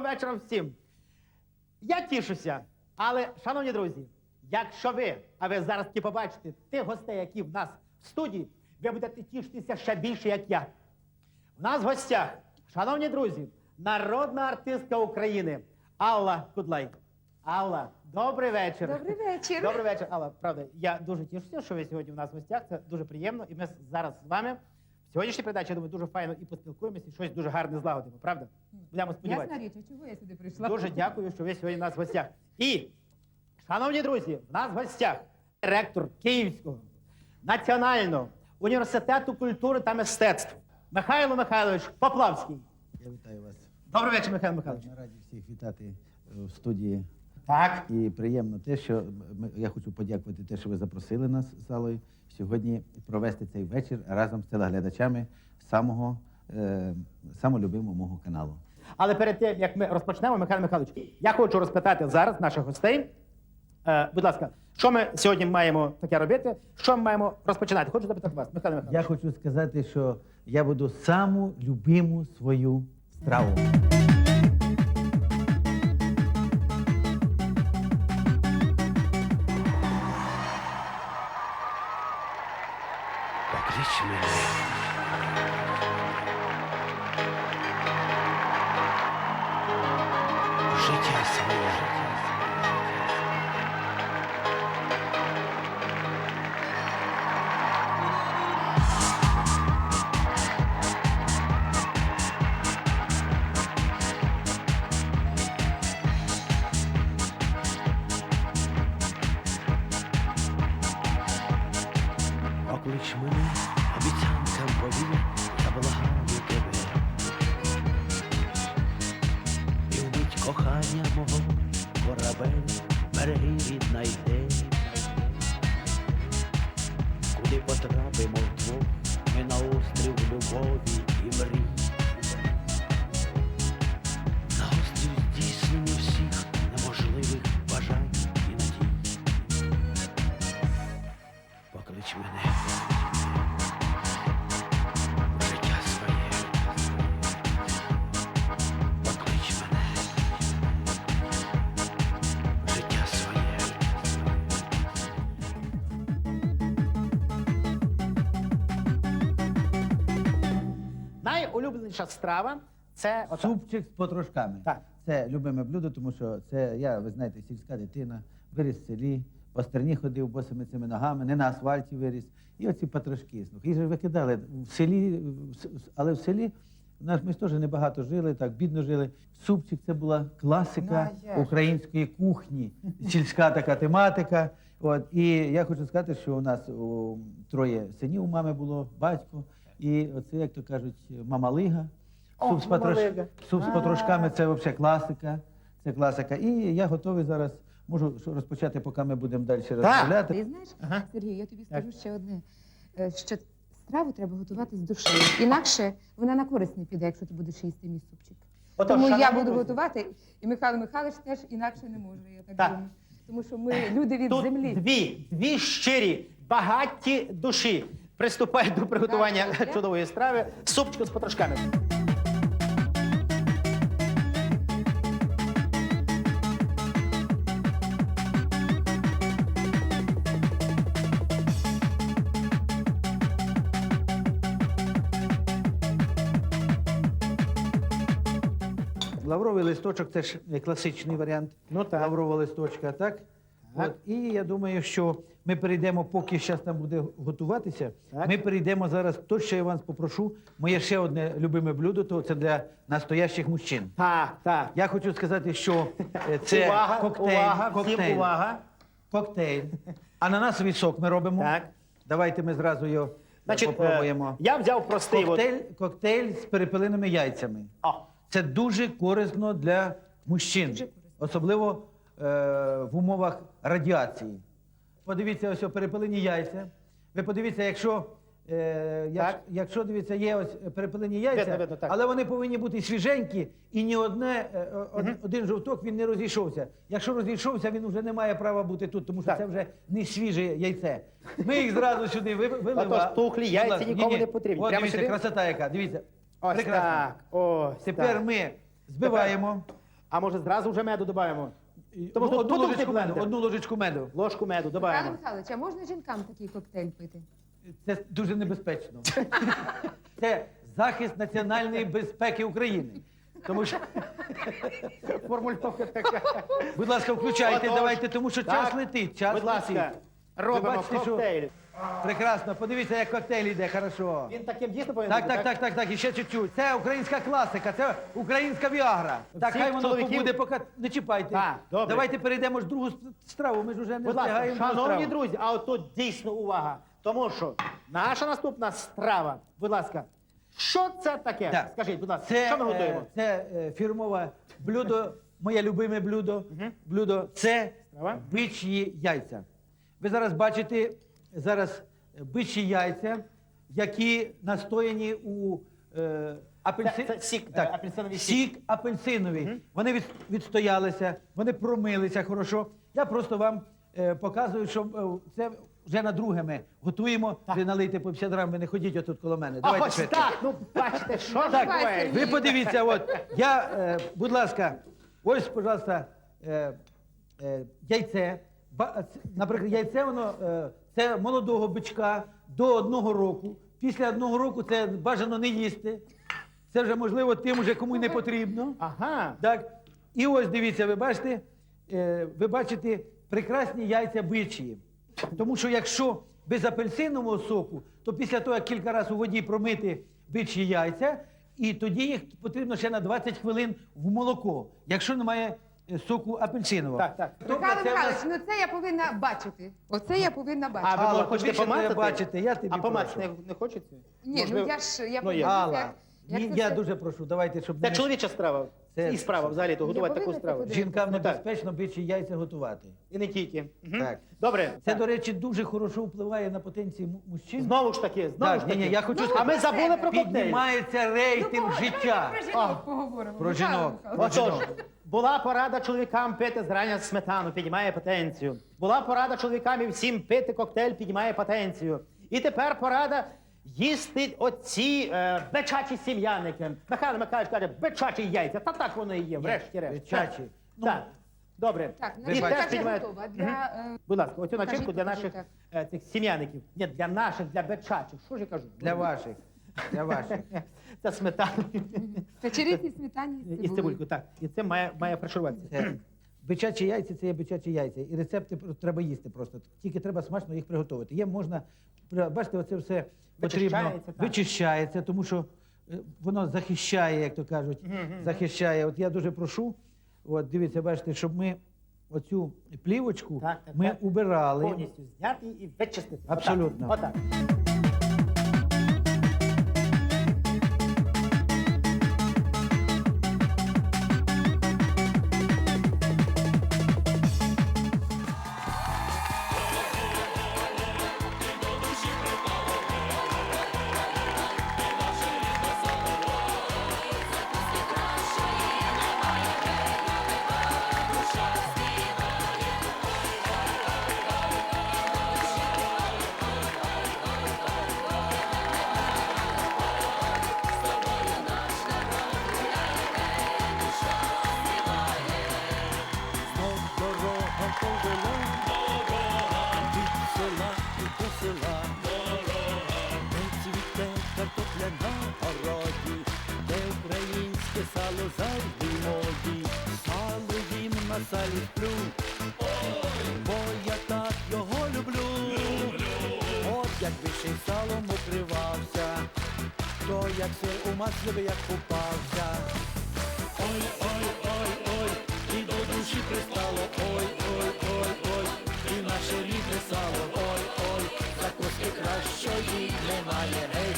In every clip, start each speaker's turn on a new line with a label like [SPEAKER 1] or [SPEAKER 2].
[SPEAKER 1] Доброго вечора всім. Я тішуся, але, шановні друзі, якщо ви, а ви зараз таки побачите тих гостей, які в нас в студії, ви будете тішитися ще більше, як я. У нас в гостях, шановні друзі, народна артистка України Алла Кудлай. Алла, добрий вечір.
[SPEAKER 2] Добрий вечір.
[SPEAKER 1] Добрий вечір, Алла. Правда, я дуже тішуся, що ви сьогодні в нас в гостях. Це дуже приємно. І ми зараз з вами в сьогоднішній передачі, я думаю, дуже файно і поспілкуємося, і щось дуже гарне злагодимо, правда? Будемо сподіватися.
[SPEAKER 2] Ясна річ, чого я сюди прийшла?
[SPEAKER 1] Дуже дякую, що ви сьогодні в нас в гостях. І, шановні друзі, в нас в гостях ректор Київського національного університету культури та мистецтв Михайло Михайлович Поплавський.
[SPEAKER 3] Я вітаю вас.
[SPEAKER 1] Добрий вечір, Михайло Михайлович.
[SPEAKER 3] Ми раді всіх вітати е, в студії.
[SPEAKER 1] Так.
[SPEAKER 3] І приємно те, що ми, я хочу подякувати те, що ви запросили нас з залою сьогодні провести цей вечір разом з телеглядачами самого е, самолюбимого мого каналу.
[SPEAKER 1] Але перед тим, як ми розпочнемо, Михайло Михайлович, я хочу розпитати зараз наших гостей. Е, будь ласка, що ми сьогодні маємо таке робити? Що ми маємо розпочинати? Хочу запитати вас, Михайло Михайлович.
[SPEAKER 3] Я хочу сказати, що я буду саму любиму свою страву.
[SPEAKER 4] Поклич мене, обіцянкам повір, я благаю тебе. І вмить кохання мого корабель береги віднайде. Куди потрапимо вдвох, ми на острів любові і мрій.
[SPEAKER 1] Найулюбленіша страва це ота.
[SPEAKER 3] Супчик з потрошками.
[SPEAKER 1] Так.
[SPEAKER 3] Це любиме блюдо, тому що це я, ви знаєте, сільська дитина, виріс в селі, по стерні ходив босими цими ногами, не на асфальті виріс. І оці потрошки. Їх же викидали в селі, але в селі нас ми ж теж небагато жили, так бідно жили. Супчик це була класика української кухні, сільська така тематика. От, і я хочу сказати, що у нас о, троє синів у мами було, батько, і оце, як то кажуть, мама Лига.
[SPEAKER 1] О,
[SPEAKER 3] Суп з, потрош...
[SPEAKER 1] Мамалига.
[SPEAKER 3] Суп з потрошками це взагалі класика. Це класика. І я готовий зараз. Можу розпочати, поки ми будемо далі розмовляти.
[SPEAKER 2] Ти знаєш,
[SPEAKER 1] Ага.
[SPEAKER 2] Сергій, я тобі
[SPEAKER 1] Так.
[SPEAKER 2] скажу ще одне. е, Що страву треба готувати з душею. Інакше вона на користь не піде, якщо ти будеш їсти мій супчик.
[SPEAKER 1] Отож,
[SPEAKER 2] Тому я
[SPEAKER 1] шановні
[SPEAKER 2] буду
[SPEAKER 1] друзі,
[SPEAKER 2] готувати, і Михайло Михайлович теж інакше не може, я так,
[SPEAKER 1] Так.
[SPEAKER 2] думаю. Тому що ми люди від
[SPEAKER 1] Тут
[SPEAKER 2] землі.
[SPEAKER 1] дві, дві щирі, багаті душі приступають до приготування чудової страви супчику з потрошками.
[SPEAKER 3] Лавровий листочок це ж класичний варіант.
[SPEAKER 1] Ну так.
[SPEAKER 3] Лаврового листочка, так? От, і я думаю, що ми перейдемо, поки зараз там буде готуватися.
[SPEAKER 1] Так.
[SPEAKER 3] Ми перейдемо зараз. То, що я вас попрошу, моє ще одне любиме блюдо, то це для настоящих мужчин.
[SPEAKER 1] Так, так.
[SPEAKER 3] Я хочу сказати, що е, це
[SPEAKER 1] увага,
[SPEAKER 3] коктейль.
[SPEAKER 1] увага,
[SPEAKER 3] коктейль.
[SPEAKER 1] всім увага.
[SPEAKER 3] Коктейль. Ананасовий сок ми робимо.
[SPEAKER 1] Так.
[SPEAKER 3] Давайте ми зразу його е,
[SPEAKER 1] Значить,
[SPEAKER 3] попробуємо.
[SPEAKER 1] е, я взяв простий. от-
[SPEAKER 3] Коктейль, коктейль з перепелиними яйцями.
[SPEAKER 1] О,
[SPEAKER 3] Це дуже корисно для мужчин,
[SPEAKER 2] Дуже корисно.
[SPEAKER 3] особливо е, в умовах радіації. Подивіться, ось о, перепелині яйця. Ви подивіться, якщо, е, як, якщо дивіться, є ось перепелині яйця,
[SPEAKER 1] Видно, видно, так.
[SPEAKER 3] але вони повинні бути свіженькі, і ні одне, е, о- од- один жовток він не розійшовся. Якщо розійшовся, він вже не має права бути тут, тому що
[SPEAKER 1] Так.
[SPEAKER 3] це вже не свіже яйце. Ми їх зразу сюди ви- виливаємо.
[SPEAKER 1] Отож, тухлі яйця
[SPEAKER 3] Будь ласка,
[SPEAKER 1] нікому
[SPEAKER 3] ні-ні.
[SPEAKER 1] не потрібні.
[SPEAKER 3] От
[SPEAKER 1] Прямо
[SPEAKER 3] дивіться,
[SPEAKER 1] сюди?
[SPEAKER 3] красота яка, дивіться.
[SPEAKER 1] ось
[SPEAKER 3] Прекрасно.
[SPEAKER 1] так. Ось
[SPEAKER 3] Тепер
[SPEAKER 1] так.
[SPEAKER 3] ми збиваємо.
[SPEAKER 1] А може зразу вже меду додаємо? Тому що
[SPEAKER 3] ну, одну
[SPEAKER 1] тут
[SPEAKER 3] ложечку
[SPEAKER 1] блендер.
[SPEAKER 3] меду, одну ложечку меду.
[SPEAKER 1] Ложку меду
[SPEAKER 2] Михайло
[SPEAKER 1] додаємо.
[SPEAKER 2] Михайлович, а можна жінкам такий коктейль пити?
[SPEAKER 3] Це дуже небезпечно. Це захист національної безпеки України. Тому що,
[SPEAKER 1] Формульовка така.
[SPEAKER 3] будь ласка, включайте,
[SPEAKER 1] Отож,
[SPEAKER 3] давайте, тому що час
[SPEAKER 1] так,
[SPEAKER 3] летить. Час
[SPEAKER 1] Будь ласка,
[SPEAKER 3] летить.
[SPEAKER 1] робимо
[SPEAKER 3] бачите, що-
[SPEAKER 1] коктейль.
[SPEAKER 3] Прекрасно, подивіться, як коктейль йде, хорошо.
[SPEAKER 1] Він таким дійсно повинен
[SPEAKER 3] Так,
[SPEAKER 1] бути,
[SPEAKER 3] так, так, так, так, і ще чуть-чуть. Це українська класика, це українська віагра. Так,
[SPEAKER 1] Всіх
[SPEAKER 3] хай воно
[SPEAKER 1] чоловіків-
[SPEAKER 3] побуде, поки не чіпайте.
[SPEAKER 1] Так, добре.
[SPEAKER 3] Давайте перейдемо ж другу с- страву, ми ж вже не
[SPEAKER 1] Будь ласка,
[SPEAKER 3] встигаємо. другу
[SPEAKER 1] шановні
[SPEAKER 3] страву.
[SPEAKER 1] друзі, а от тут дійсно увага. Тому що наша наступна страва, будь ласка, що це таке?
[SPEAKER 3] Так.
[SPEAKER 1] Скажіть, будь ласка,
[SPEAKER 3] Це,
[SPEAKER 1] що ми
[SPEAKER 3] е,
[SPEAKER 1] готуємо?
[SPEAKER 3] Це е, фірмове блюдо, моє любиме блюдо. Блюдо це
[SPEAKER 1] Страва?
[SPEAKER 3] бичі яйця. Ви зараз бачите зараз бичі яйця, які настояні у е, апельси...
[SPEAKER 1] Це- це сік, е, апельсиновий сік.
[SPEAKER 3] сік апельсиновий. Вони від, відстоялися, вони промилися хорошо. Я просто вам е, показую, що е, це вже на друге ми готуємо. Ви налийте по 50 грам, ви не ходіть отут коло мене.
[SPEAKER 1] А
[SPEAKER 3] Давайте
[SPEAKER 1] ось
[SPEAKER 3] швидко.
[SPEAKER 1] так, ну бачите, що ж
[SPEAKER 3] Так,
[SPEAKER 1] таке?
[SPEAKER 3] ви подивіться, от я, е, будь ласка, ось, пожалуйста, е, е, яйце. Ба- наприклад, яйце воно е, це молодого бичка до одного року. Після одного року це бажано не їсти. Це вже можливо тим, уже кому не потрібно.
[SPEAKER 1] Ага.
[SPEAKER 3] Так. І ось дивіться, ви бачите, е, ви бачите прекрасні яйця бичі. Тому що якщо без апельсинового соку, то після того, як кілька разів у воді промити бичі яйця, і тоді їх потрібно ще на 20 хвилин в молоко, якщо немає соку апельсинового.
[SPEAKER 1] Так, так.
[SPEAKER 3] Тобто
[SPEAKER 2] Михайло
[SPEAKER 3] це
[SPEAKER 2] Михайлович,
[SPEAKER 3] нас-
[SPEAKER 2] ну це я повинна бачити. Оце я повинна бачити.
[SPEAKER 1] А ви
[SPEAKER 3] Алла,
[SPEAKER 1] хочете помацати?
[SPEAKER 3] бачити, я тобі
[SPEAKER 1] А помацати
[SPEAKER 3] прошу.
[SPEAKER 1] не, не хочеться?
[SPEAKER 2] Ні,
[SPEAKER 1] Можливо-
[SPEAKER 2] ну я ж я
[SPEAKER 1] Ну, є.
[SPEAKER 3] Алла,
[SPEAKER 2] як- як
[SPEAKER 3] ні,
[SPEAKER 2] це
[SPEAKER 3] я
[SPEAKER 2] все-
[SPEAKER 3] дуже прошу, давайте, щоб
[SPEAKER 1] Це
[SPEAKER 3] мене-
[SPEAKER 1] чоловіча страва.
[SPEAKER 3] Це-
[SPEAKER 1] І справа взагалі, то готувати таку
[SPEAKER 2] повинна
[SPEAKER 1] страву.
[SPEAKER 2] це
[SPEAKER 3] жінкам
[SPEAKER 1] Ну, так.
[SPEAKER 3] небезпечно бичі яйця готувати.
[SPEAKER 1] І не тільки. Мгм.
[SPEAKER 3] Так.
[SPEAKER 1] Добре.
[SPEAKER 3] Це,
[SPEAKER 1] Так.
[SPEAKER 3] до речі, дуже хорошо впливає на потенції му- мужчин.
[SPEAKER 1] Знову ж таки, знову
[SPEAKER 3] Так,
[SPEAKER 1] ж
[SPEAKER 3] ні,
[SPEAKER 1] таки.
[SPEAKER 3] ні, я хочу
[SPEAKER 1] а
[SPEAKER 3] сказати,
[SPEAKER 1] ми забули про коктейль.
[SPEAKER 3] Піднімається рейтинг життя.
[SPEAKER 2] Про жінок поговоримо.
[SPEAKER 3] Про
[SPEAKER 2] Михайло
[SPEAKER 3] жінок.
[SPEAKER 2] Михайлович.
[SPEAKER 1] Отож, була порада чоловікам пити зрання сметану, піднімає потенцію. Була порада чоловікам і всім пити коктейль, піднімає потенцію. І тепер порада їсти оці е, бичачі сім'яники. Михайло Михайлович каже, бичачі яйця. Та так воно і є, врешті-решт.
[SPEAKER 3] бичачі.
[SPEAKER 1] Так.
[SPEAKER 3] Ну,
[SPEAKER 1] так. Добре.
[SPEAKER 2] Так, ну,
[SPEAKER 1] І теж
[SPEAKER 2] вже готова для... е,
[SPEAKER 1] Будь ласка, оцю начинку для
[SPEAKER 2] покажіть,
[SPEAKER 1] наших е, цих сім'яників. Ні, для наших, для бичачих. Що ж я кажу?
[SPEAKER 3] Для ваших. Для ваших.
[SPEAKER 1] Це сметана.
[SPEAKER 2] Печериці, сметані
[SPEAKER 1] І з цибулькою, так. І це має, має фаршируватися.
[SPEAKER 3] Це Бичачі яйця це є бичачі яйця. І рецепти треба їсти просто. Тільки треба смачно їх приготувати. Є можна, бачите, оце все потрібно
[SPEAKER 1] Вичищається, так.
[SPEAKER 3] вичищається, тому що е, воно захищає, як то кажуть, захищає. От я дуже прошу, от дивіться, бачите, щоб ми оцю плівочку
[SPEAKER 1] Так, так,
[SPEAKER 3] ми
[SPEAKER 1] так.
[SPEAKER 3] убирали.
[SPEAKER 1] Повністю зняти і вичистити.
[SPEAKER 3] Абсолютно.
[SPEAKER 1] Отак. Отак.
[SPEAKER 4] На бо я так його люблю. От якби ще й салом укривався, то як сир у маслі як купався. Ой, ой, ой, ой, і до душі пристало, ой, ой, ой, ой, і наше рідне сало, ой, ой, закуски кращої немає, гей,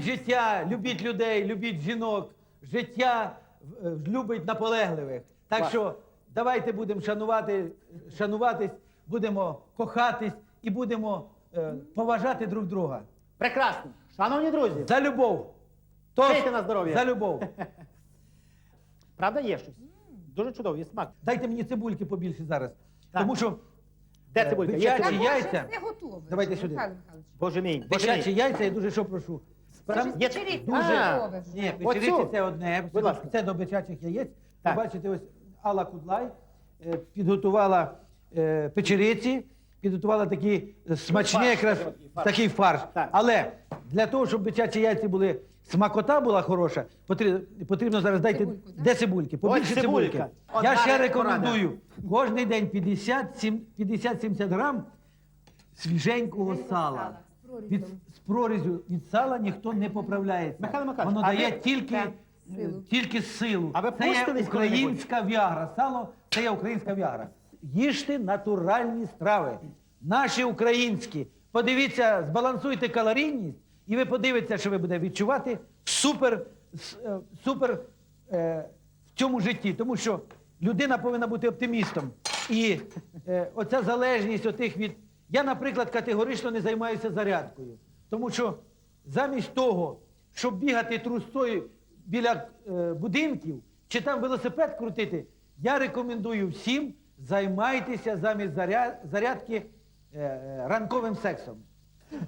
[SPEAKER 3] Любіть життя, любіть людей, любіть жінок. Життя е, любить наполегливих. Так що давайте будемо шанувати, шануватись, будемо кохатись і будемо е, поважати друг друга.
[SPEAKER 1] Прекрасно. Шановні друзі,
[SPEAKER 3] За любов. Тож,
[SPEAKER 1] Пийте на здоров'я.
[SPEAKER 3] За любов.
[SPEAKER 1] правда є щось? Дуже чудовий смак.
[SPEAKER 3] Дайте мені цибульки побільше зараз.
[SPEAKER 1] Так.
[SPEAKER 3] Тому що
[SPEAKER 1] Де
[SPEAKER 3] Е,
[SPEAKER 1] цибулька? Є цибулька?
[SPEAKER 3] Чи
[SPEAKER 2] Та,
[SPEAKER 3] яйця?
[SPEAKER 2] Боже, все готове.
[SPEAKER 3] Давайте сюди.
[SPEAKER 2] Михайло Михайлович.
[SPEAKER 1] Боже мій. Боже мій.
[SPEAKER 3] дитячі яйця, я дуже що прошу.
[SPEAKER 2] Це ж
[SPEAKER 1] є
[SPEAKER 2] печериця
[SPEAKER 1] дуже-
[SPEAKER 2] вже.
[SPEAKER 3] Ні,
[SPEAKER 1] Оцю?
[SPEAKER 3] печериці це одне,
[SPEAKER 1] Будь ласка.
[SPEAKER 3] це до бичачих яєць.
[SPEAKER 1] Так.
[SPEAKER 3] Ви бачите, ось Алла Кудлай е, підготувала е, печериці, підготувала такі е, смачні
[SPEAKER 1] фарш,
[SPEAKER 3] якраз
[SPEAKER 1] такий фарш.
[SPEAKER 3] такий фарш.
[SPEAKER 1] Так.
[SPEAKER 3] Але для того, щоб бичачі яйця були, смакота була хороша, потрібно, потрібно зараз дайте
[SPEAKER 2] Цибульку, так?
[SPEAKER 3] де цибульки, побільше
[SPEAKER 1] Ось цибулька.
[SPEAKER 3] цибульки.
[SPEAKER 1] Одна
[SPEAKER 3] Я ще
[SPEAKER 1] порада.
[SPEAKER 3] рекомендую кожний день 50-70 грам свіженького
[SPEAKER 2] Свіженького
[SPEAKER 3] сала.
[SPEAKER 2] сала.
[SPEAKER 3] Від, з прорізю від сала ніхто не поправляється.
[SPEAKER 1] Михайло Михайлович,
[SPEAKER 3] Воно
[SPEAKER 1] а
[SPEAKER 3] дає
[SPEAKER 1] ви-
[SPEAKER 3] тільки,
[SPEAKER 1] Так.
[SPEAKER 2] Силу.
[SPEAKER 3] тільки силу.
[SPEAKER 1] А ви
[SPEAKER 3] це є
[SPEAKER 1] постились
[SPEAKER 3] українська віагра. Сало це є українська віагра. Їжте натуральні страви. Наші українські. Подивіться, збалансуйте калорійність, і ви подивитеся, що ви будете відчувати супер, с- е, супер е, в цьому житті. Тому що людина повинна бути оптимістом. І е, оця залежність отих від. Я, наприклад, категорично не займаюся зарядкою. Тому що замість того, щоб бігати трусцою біля е, будинків чи там велосипед крутити, я рекомендую всім займайтеся замість заря- зарядки е, е, ранковим сексом.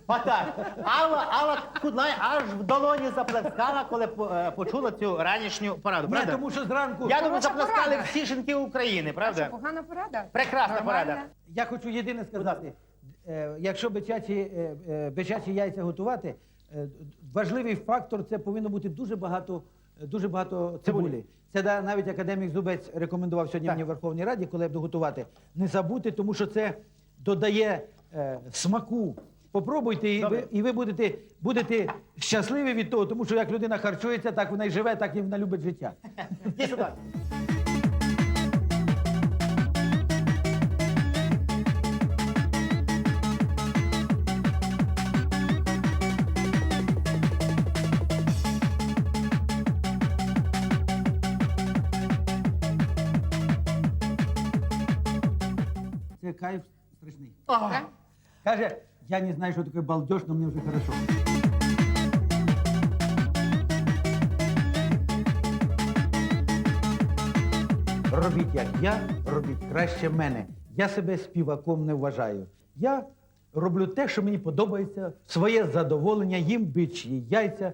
[SPEAKER 1] Отак. Алла, Алла Кудлай аж в долоні заплескала, коли по- е, почула цю ранішню пораду.
[SPEAKER 3] Ні,
[SPEAKER 1] Правда?
[SPEAKER 3] тому що зранку
[SPEAKER 1] Я думаю,
[SPEAKER 2] Хороша
[SPEAKER 1] заплескали
[SPEAKER 2] порада.
[SPEAKER 1] всі жінки України, правда?
[SPEAKER 2] погана порада?
[SPEAKER 1] Прекрасна
[SPEAKER 2] Нормальна?
[SPEAKER 1] порада.
[SPEAKER 3] я хочу єдине сказати: якщо бичачі, е, е, бичачі яйця готувати, е, важливий фактор це повинно бути дуже багато, е, дуже багато цибулі. Це да, навіть академік Зубець рекомендував сьогодні
[SPEAKER 1] Так.
[SPEAKER 3] мені в Верховній Раді, коли я буду готувати. Не забудьте, тому що це додає е, смаку. Попробуйте, і
[SPEAKER 1] Добре.
[SPEAKER 3] ви, і ви будете, будете щасливі від того, тому що як людина харчується, так вона і живе, так і вона любить життя. Кайф страшний.
[SPEAKER 2] Так?
[SPEAKER 3] Каже, я не знаю, що таке балдеж, але мені вже хорошо. Робіть як я, робіть краще мене. Я себе співаком не вважаю. Я роблю те, що мені подобається, своє задоволення, їм бичі яйця,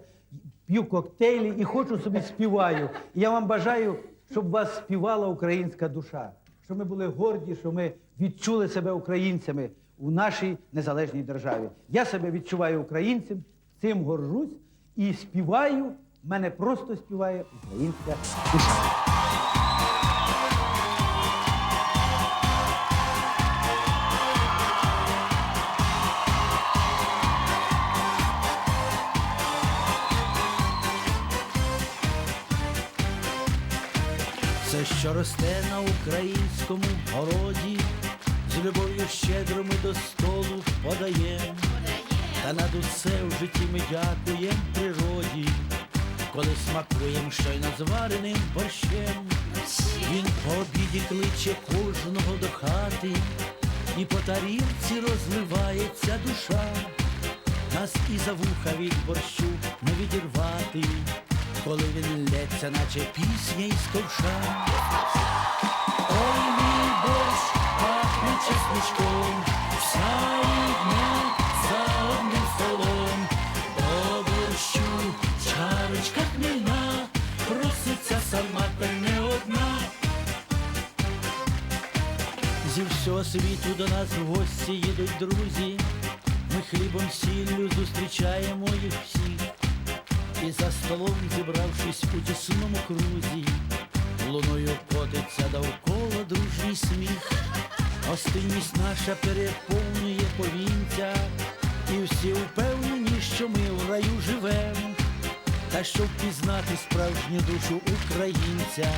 [SPEAKER 3] п'ю коктейлі і хочу собі співаю. І я вам бажаю, щоб вас співала українська душа, щоб ми були горді, що ми відчули себе українцями у нашій незалежній державі. Я себе відчуваю українцем, цим горжусь і співаю. мене просто співає українська душа.
[SPEAKER 4] Росте на українському городі, з любов'ю щедрими до столу подаєм. Та над усе в житті ми дякуєм природі, коли смакуєм щойно звареним борщем. Він по обіді кличе кожного до хати, і по тарілці розливається душа. Нас і за вуха від борщу не відірвати, коли він лється, наче пісня із ковша. Ой, мій борщ пахне чесничком, вся рідня за одним столом. До борщу чарочка хмільна, проситься сама та не одна. Зі всього світу до нас в гості їдуть друзі. Ми хлібом сіллю зустрічаємо їх всіх. І за столом, зібравшись у тісному крузі, луною котиться довкола дружній сміх. Гостинність наша переповнює повінця, і всі впевнені, що ми в раю живем. Та щоб пізнати справжню душу українця,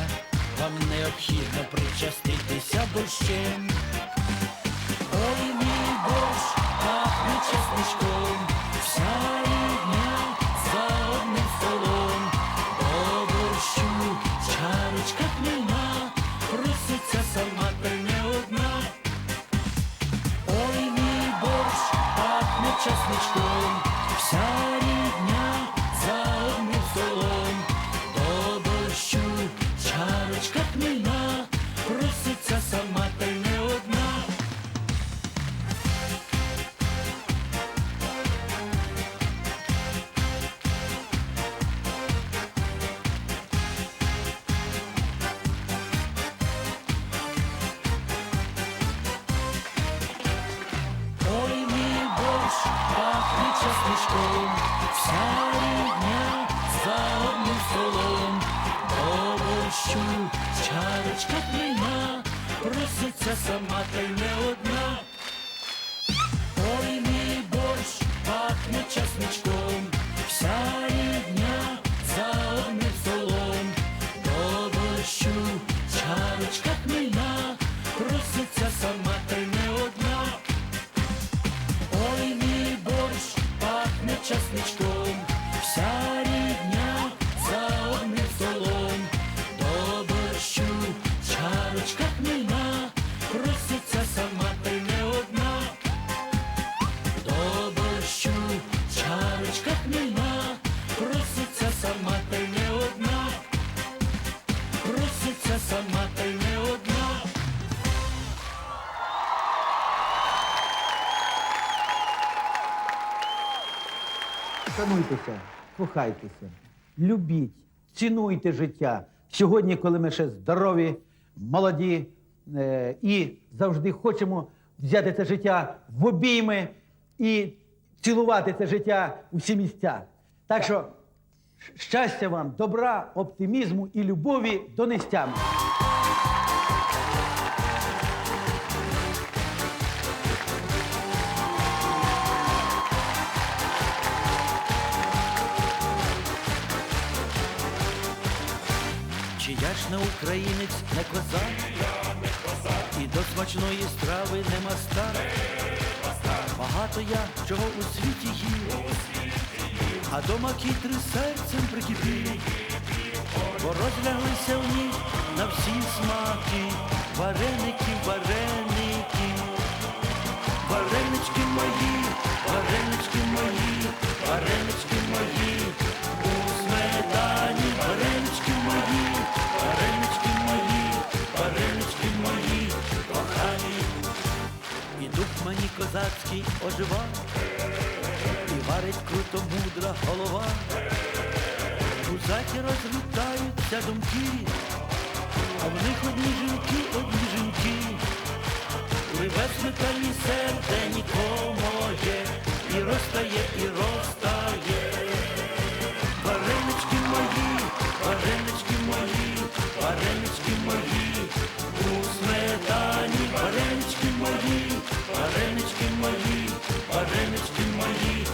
[SPEAKER 4] вам необхідно причаститися борщем. Ой, мій борщ пахне чесничком, часничком, проситься сама та й не одна.
[SPEAKER 3] Шануйтеся, кохайтеся, любіть, цінуйте життя. Сьогодні, коли ми ще здорові, молоді е, і завжди хочемо взяти це життя в обійми і цілувати це життя у всі місця. Так що щастя вам, добра, оптимізму і любові до нестями.
[SPEAKER 4] Чи я ж не українець, не козак, і до смачної страви нема стар. Багато я чого у світі їв, а дома кітри серцем прикипів, бо розляглися в них на всі смаки, вареники, вареники, варенички мої, варенички мої, варенички мої, у сметані, козацький ожива, і варить круто мудра голова. Заті розлітаються думки, а в них одні жінки, одні жінки. Пливе сметані серце нікому є, і розтає, і розтає. Варенички мої, варенички мої, варенички мої, у сметані, варенички мої, варенички мої, варенички мої,